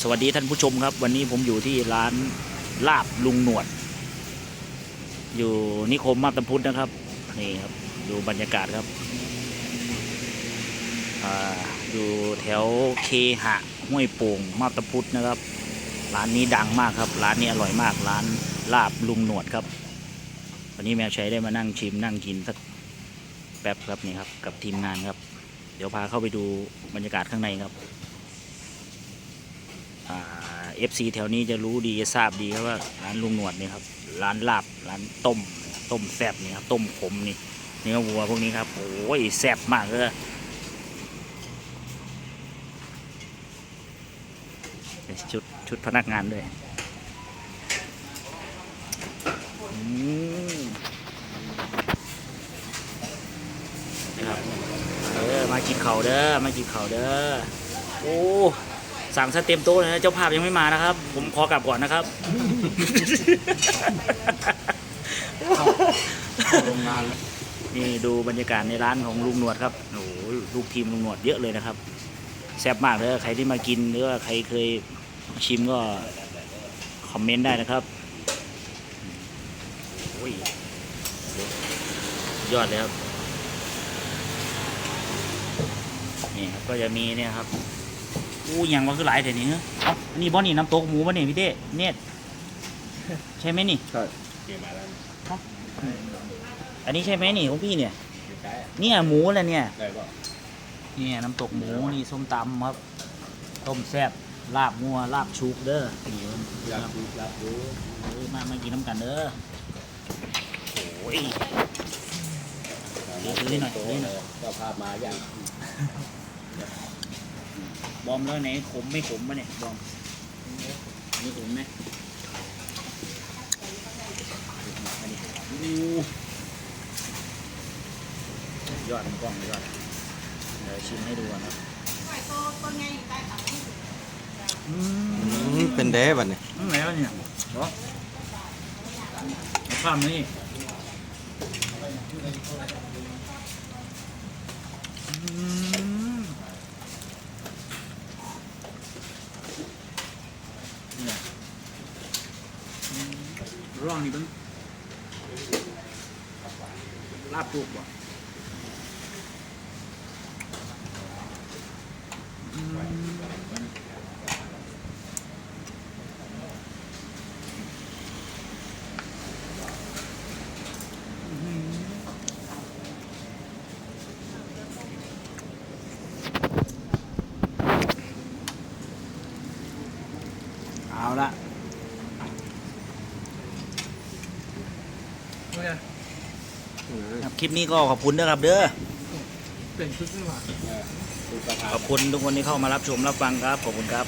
สวัสดีท่านผู้ชมครับ วันนี้ผมอยู่ที่ร้านลาบลุงหนวด อยู่นิคมมาบตาพุธนะครับ นี่ครับดูบรรยากาศครับอาอยู่แถวเคหะห้วยโป่งมาบตาพุธนะครับ ร้านนี้ดังมากครับ ร้านนี้อร่อยมาก ร้านลาบลุงหนวดครับ วันนี้แมวใช้ได้มานั่งชิมนั่งกินสักแป๊บครับนี่ครับกับทีมงานครับ เดี๋ยวพาเข้าไปดูบรรยากาศข้างในครับ เอฟซีแถวนี้จะรู้ดีจะทราบดีครับว่าร้านลุงหนวดนี่ครับร้านลาบร้านต้มต้มแซ่บนี่ครับต้มขมนี่เนื้อวัวพวกนี้ครับโอ้ยแซ่บมากเลยชุดชุดพนักงานด้วยมนะครับเออมากินเข่าเด้อมากินเข่าเด้อโอ้ สั่งซะเต็มโต๊ะเลยนะเจ้าภาพยังไม่มานะครับ ผมขอกลับก่อนนะครับโรงงานนี่ดูบรรยากาศในร้านของลุงหนวดครับโอ้โหลูกทีมลุงหนวดเยอะเลยนะครับแซ่บมากเลยใครที่มากินหรือว่าใครเคยชิมก็คอมเมนต์ได้นะครับโอ้ยยอดเลยครับนี่ครับก็จะมีเนี่ยครับ อู้หยังว่าคือหลายแต่นี้เนอะเอ้าอันนี้บอนี่น้ำตกหมูบอนี่พี่เต้เนี่ยใช่ไหมนี่ใช่เกี่ยมาแล้วอันนี้ใช่ไหมนี่ของพี่เนี่ยได้เนี่ยหมูอะไรเนี่ยได้ป่ะเนี่ยน้ำตกหมูนี่ส้มตำครับต้มแซ่บลาบงัวลาบชุกเด้อนี่ครับอยากดูอยากดูเออมามากินน้ำกันเด้อโอ้ยเดี๋ยวซื้อหน่อยซื้อหน่อยเจ้าภาพมาอย่าง บอมแล้วไหนขมไม่ขมมะเนี่ยบอมนี่ขมไหมอันนี้อู้ยอดมันกล้องยอดเดี๋ยวชิมให้ดูก่อนครับอืมเป็นเด้บัดนี้นั่นไหนวะเนี่ยเหรอเอาข้ามนี่อืมเนี่ยอืม ร่องนี่เป็นลาบปลูกบ่เอาละ ครับคลิปนี้ก็ขอบคุณนะครับเด้อเป็นชุดไม่หวานดูประธานขอบคุณทุกคนที่เข้ามารับชมรับฟังครับ ขอบคุณครับ